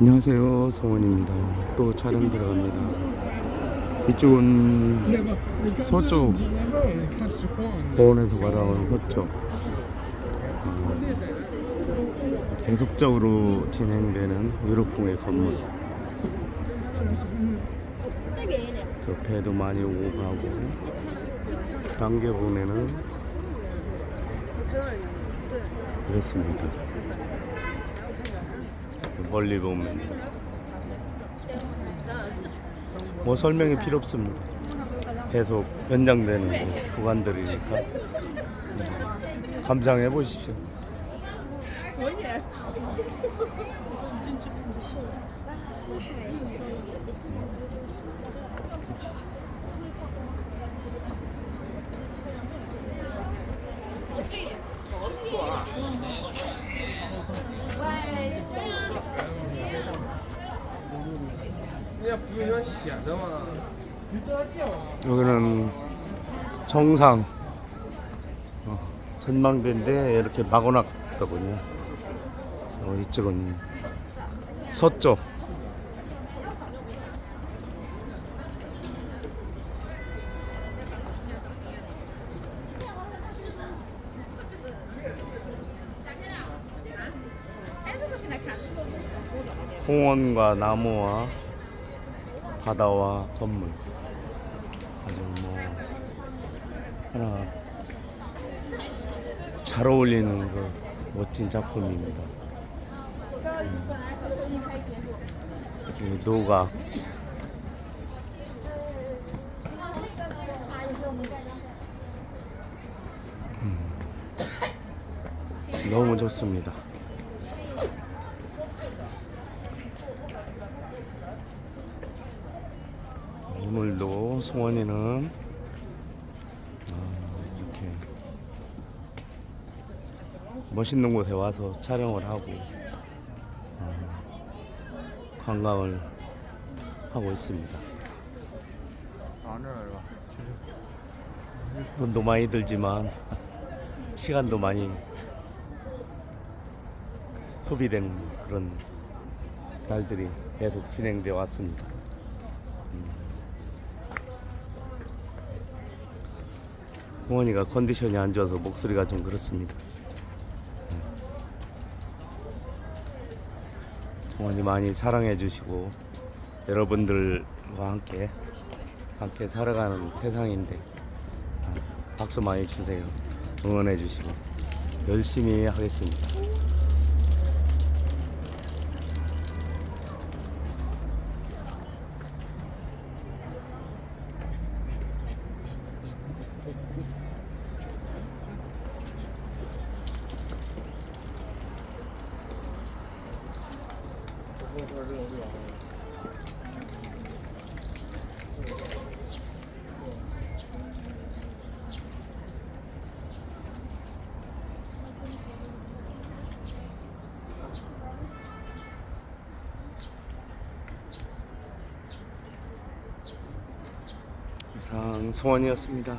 안녕하세요 성원입니다. 또 촬영 들어갑니다. 이쪽은 서쪽 고원에서 바라온 서쪽. 어, 계속적으로 진행되는 유로풍의 건물. 저 배도 많이 오고 가고 단계 보내는 이렇습니다 멀리 보면 뭐 설명이 필요 없습니다. 계속 연장되는 구간들이니까 음, 감상해 보십시오. 여기는 정상 어, 전망대인데 이렇게 막아놨더군요. 어, 이쪽은 서쪽. 공원과 나무와 바다와 건물 아주 뭐 하나 잘 어울리는 그 멋진 작품입니다. 음. 이 노각 음. 너무 좋습니다. 오늘도 송원이는 아, 이렇게 멋있는 곳에 와서 촬영을 하고 아, 관광을 하고 있습니다. 돈도 많이 들지만 시간도 많이 소비되는 그런 날들이 계속 진행되어 왔습니다. 어머니가 컨디션이 안 좋아서 목소리가 좀 그렇습니다. 어머니 많이 사랑해 주시고 여러분들과 함께 함께 살아가는 세상인데 아, 박수 많이 주세요. 응원해 주시고 열심히 하겠습니다. 이상 소원이었습니다.